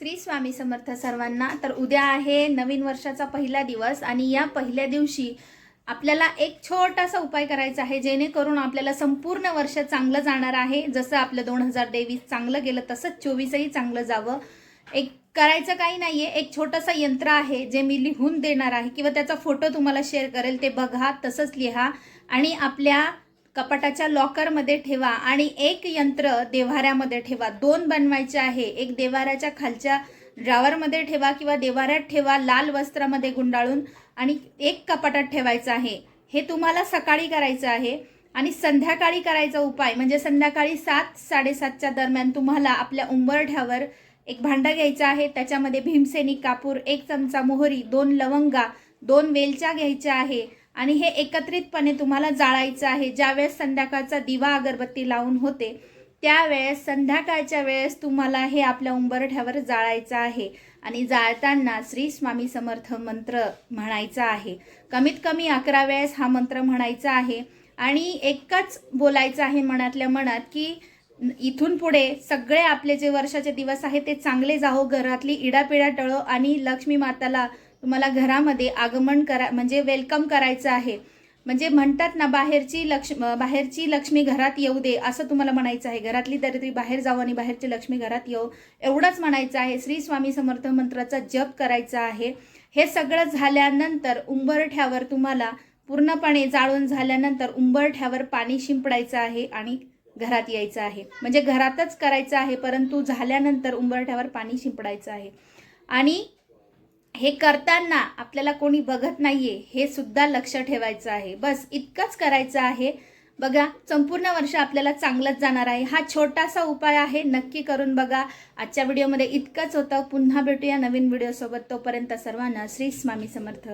श्री स्वामी समर्थ सर्वांना. तर उद्या आहे नवीन वर्षाचा पहिला दिवस आणि या पहिल्या दिवशी आपल्याला एक छोटासा उपाय करायचा आहे जेणेकरून आपल्याला संपूर्ण वर्ष चांगलं जाणार आहे. जसं आपलं दोन हजार तेवीस चांगलं गेलं तसंच चोवीसही चांगलं जावं. एक करायचं काही नाही आहे एक छोटंसं यंत्र आहे जे मी लिहून देणार आहे किंवा त्याचा फोटो तुम्हाला शेअर करेल ते बघा तसंच लिहा. आणि आपल्या कपाटाच्या लॉकरमध्ये ठेवा आणि एक यंत्र देव्हाऱ्यामध्ये ठेवा. दोन बनवायचे आहे. एक देवाऱ्याच्या खालच्या ड्रावरमध्ये ठेवा किंवा देवाऱ्यात ठेवा लाल वस्त्रामध्ये गुंडाळून आणि एक कपाटात ठेवायचं आहे. हे तुम्हाला सकाळी करायचं आहे आणि संध्याकाळी करायचा उपाय म्हणजे संध्याकाळी सात साडेसातच्या दरम्यान तुम्हाला आपल्या उंबरठ्यावर एक भांडं घ्यायचं आहे. त्याच्यामध्ये भीमसेनी कापूर एक चमचा मोहरी दोन लवंगा दोन वेलच्या घ्यायच्या आहे. आणि हे एकत्रितपणे तुम्हाला जाळायचं आहे. ज्यावेळेस संध्याकाळचा दिवा अगरबत्ती लावून होते त्यावेळेस संध्याकाळच्या वेळेस तुम्हाला हे आपल्या उंबरठ्यावर जाळायचं आहे. आणि जाळताना श्री स्वामी समर्थ मंत्र म्हणायचा आहे. कमीत कमी अकरा वेळेस हा मंत्र म्हणायचा आहे. आणि एकच बोलायचं आहे मनातल्या मनात की इथून पुढे सगळे आपले जे वर्षाचे दिवस आहे ते चांगले जावो घरातली इडापिडा टळो आणि लक्ष्मी माताला तुम्हाला घरामध्ये आगमन करा म्हणजे वेलकम करायचं आहे. म्हणजे म्हणतात ना बाहेरची लक्ष बाहेरची लक्ष्मी घरात येऊ दे असं तुम्हाला म्हणायचं आहे. घरातली दरिद्री बाहेर जावं आणि बाहेरची लक्ष्मी घरात येऊ एवढंच म्हणायचं आहे. श्री स्वामी समर्थ मंत्राचा जप करायचा आहे. हे सगळं झाल्यानंतर उंबरठ्यावर तुम्हाला पूर्णपणे जाळून झाल्यानंतर उंबरठ्यावर पाणी शिंपडायचं आहे आणि घरात यायचं आहे. म्हणजे घरातच करायचं आहे परंतु झाल्यानंतर उंबरठ्यावर पाणी शिंपडायचं आहे. आणि हे करताना आपल्याला कोणी बघत नाहीये हे सुद्धा लक्ष ठेवायचं आहे. बस इतकंच करायचं आहे. बघा संपूर्ण वर्ष आपल्याला चांगलंच जाणार आहे. हा छोटासा उपाय आहे नक्की करून बघा. आजच्या व्हिडिओमध्ये इतकंच होतं. पुन्हा भेटूया नवीन व्हिडिओसोबत. तोपर्यंत सर्वांना श्री स्वामी समर्थ.